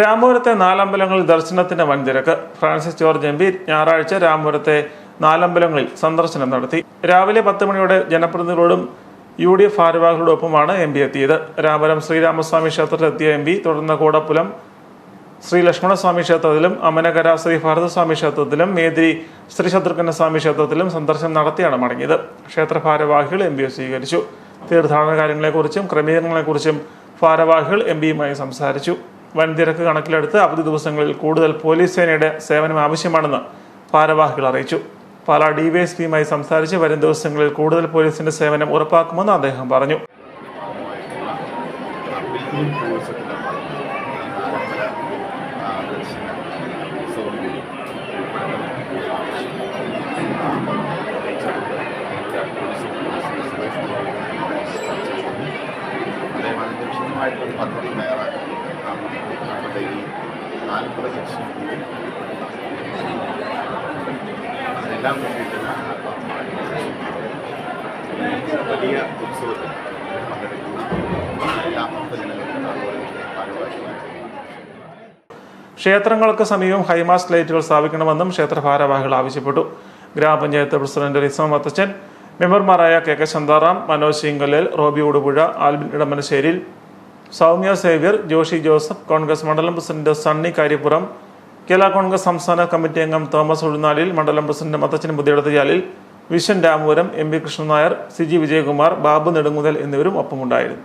രാമപുരത്തെ നാലമ്പലങ്ങളിൽ ദർശനത്തിന് വൻതിരക്ക്. ഫ്രാൻസിസ് ജോർജ് എം പി ഞായറാഴ്ച രാമപുരത്തെ നാലമ്പലങ്ങളിൽ സന്ദർശനം നടത്തി. രാവിലെ പത്ത് മണിയോടെ ജനപ്രതിനിധികളോടും യു ഡി എഫ് ഭാരവാഹികളോടൊപ്പമാണ് എം പി എത്തിയത്. രാമപുരം ശ്രീരാമസ്വാമി ക്ഷേത്രത്തിലെത്തിയ എം പി തുടർന്ന് കൂടപ്പുലം ശ്രീ ലക്ഷ്മണസ്വാമി ക്ഷേത്രത്തിലും അമനകര ശ്രീ ഭാരതസ്വാമി ക്ഷേത്രത്തിലും മേദ്രി ശ്രീ ശത്രുഘ്ന സ്വാമി ക്ഷേത്രത്തിലും സന്ദർശനം നടത്തിയാണ് മടങ്ങിയത്. ക്ഷേത്ര ഭാരവാഹികൾ എം പിയെ സ്വീകരിച്ചു. തീർത്ഥാടന കാര്യങ്ങളെക്കുറിച്ചും ക്രമീകരണങ്ങളെക്കുറിച്ചും ഭാരവാഹികൾ എം പിയുമായി സംസാരിച്ചു. വൻ തിരക്ക് കണക്കിലെടുത്ത് അവധി ദിവസങ്ങളിൽ കൂടുതൽ പോലീസ് സേനയുടെ സേവനം ആവശ്യമാണെന്ന് ഭാരവാഹികൾ അറിയിച്ചു. പാലാ ഡിവൈഎസ്പിയുമായി സംസാരിച്ച് വരും ദിവസങ്ങളിൽ കൂടുതൽ പോലീസിന്റെ സേവനം ഉറപ്പാക്കുമെന്ന് അദ്ദേഹം പറഞ്ഞു. പദ്ധതി വലിയ ഉത്സവത്തിൽ ക്ഷേത്രങ്ങൾക്ക് സമീപം ഹൈമാസ് ലൈറ്റുകൾ സ്ഥാപിക്കണമെന്നും ക്ഷേത്ര ഭാരവാഹികൾ ആവശ്യപ്പെട്ടു. ഗ്രാമപഞ്ചായത്ത് പ്രസിഡന്റ് റിസം അത്തച്ചൻ മെമ്പർമാരായ K K Shantharam Manoj Singalel Roby Udupuzha Albin Edamanasseril Soumya Xavier Joshi Joseph Congress മണ്ഡലം president Sunny Karyappuram Kerala Congress സംസ്ഥാന കമ്മിറ്റി അംഗം തോമസ് ഉഴുന്നാലിൽ മണ്ഡലം president Mathachan Puthiyadathiyalil vision Ramapuram M P Krishnan Nair C G Vijayakumar Babu Nedunguthal എന്നിവരും ഒപ്പമുണ്ടായിരുന്നു.